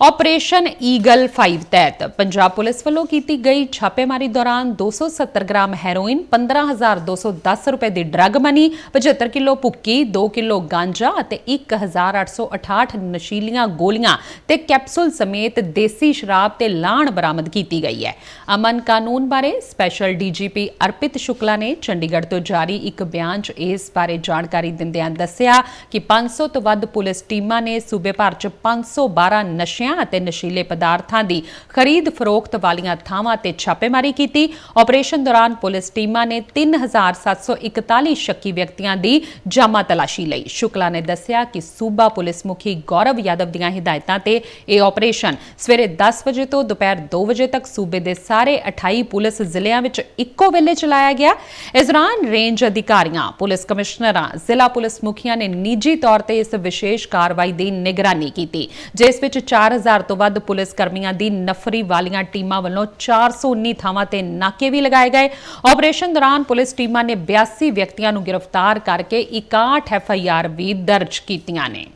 Operation eagle 5 ਤਹਿਤ Punjab police ਵੱਲੋਂ ਕੀਤੀ ਗਈ ਛਾਪੇਮਾਰੀ ਦੌਰਾਨ 270 ਗ੍ਰਾਮ ਹੈਰੋਇਨ 15210 ਰੁਪਏ ਦੀ ਡਰੱਗ ਮਨੀ 75 ਕਿਲੋ ਭੁੱਕੀ 2 ਕਿਲੋ ਗਾਂਜਾ ਅਤੇ 1868 ਨਸ਼ੀਲੀਆਂ ਗੋਲੀਆਂ ਤੇ ਕੈਪਸੂਲ ਸਮੇਤ ਦੇਸੀ ਸ਼ਰਾਬ ਤੇ ਲਾਣ ਬਰਾਮਦ ਕੀਤੀ ਗਈ ਹੈ। ਅਮਨ ਕਾਨੂੰਨ ਬਾਰੇ ਸਪੈਸ਼ਲ ਡੀਜੀਪੀ ਅਰਪਿਤ ਸ਼ੁਕਲਾ ਨੇ ਚੰਡੀਗੜ੍ਹ ਤੋਂ ਜਾਰੀ ਇੱਕ ਬਿਆਨ 'ਚ ਇਸ ਬਾਰੇ ਜਾਣਕਾਰੀ ਦਿੰਦਿਆਂ ਦੱਸਿਆ ਕਿ 500 ਤੋਂ ਵੱਧ ਪੁਲਿਸ ਟੀਮਾਂ ਨੇ ਸੂਬੇ ਭਰ 'ਚ 512 ਨਸ਼ਿਆਂ ਅਤੇ ਨਸ਼ੀਲੇ ਪਦਾਰਥਾਂ ਦੀ ਖਰੀਦ ਫਰੋਖਤ ਵਾਲੀਆਂ ਥਾਵਾਂ ਤੇ ਛਾਪੇਮਾਰੀ ਕੀਤੀ। ਆਪਰੇਸ਼ਨ ਦੌਰਾਨ ਪੁਲਿਸ ਟੀਮਾਂ ਨੇ 3741 ਸ਼ੱਕੀ ਵਿਅਕਤੀਆਂ ਦੀ ਜਾਮਾ ਤਲਾਸ਼ੀ ਲਈ। ਸ਼ੁਕਲਾ ਨੇ ਦੱਸਿਆ ਕਿ ਸੂਬਾ ਪੁਲਿਸ ਮੁਖੀ ਗੌਰਵ ਯਾਦਵ ਦੀਆਂ ਹਦਾਇਤਾਂ ਤੇ ਇਹ ਆਪਰੇਸ਼ਨ ਸਵੇਰੇ 10 ਵਜੇ ਤੋਂ ਦੁਪਹਿਰ 2 ਵਜੇ ਤੱਕ ਸੂਬੇ ਦੇ ਸਾਰੇ 28 ਪੁਲਿਸ ਜ਼ਿਲ੍ਹਿਆਂ ਵਿੱਚ ਇੱਕੋ ਵੇਲੇ ਚਲਾਇਆ ਗਿਆ। ਇਸ ਦੌਰਾਨ ਰੇਂਜ ਅਧਿਕਾਰੀਆਂ, ਪੁਲਿਸ ਕਮਿਸ਼ਨਰਾਂ, ਜ਼ਿਲ੍ਹਾ ਪੁਲਿਸ ਮੁਖੀਆਂ ਨੇ ਨਿੱਜੀ ਤੌਰ ਤੇ ਇਸ ਵਿਸ਼ੇਸ਼ ਕਾਰਵਾਈ ਦੀ ਨਿਗਰਾਨੀ ਕੀਤੀ, ਜਿਸ ਵਿੱਚ 4000 ਤੋਂ ਵੱਧ ਪੁਲਿਸ ਕਰਮੀਆਂ ਦੀ ਨਫਰੀ ਵਾਲੀਆਂ ਟੀਮਾਂ ਵੱਲੋਂ 419 ਥਾਵਾਂ ਤੇ ਨਾਕੇ ਵੀ ਲਗਾਏ ਗਏ। ਆਪਰੇਸ਼ਨ ਦੌਰਾਨ ਪੁਲਿਸ ਟੀਮਾਂ ਨੇ 82 ਵਿਅਕਤੀਆਂ ਨੂੰ ਗ੍ਰਿਫਤਾਰ ਕਰਕੇ 61 ਐਫ ਆਈ ਆਰ ਵੀ ਦਰਜ ਕੀਤੀਆਂ ਨੇ।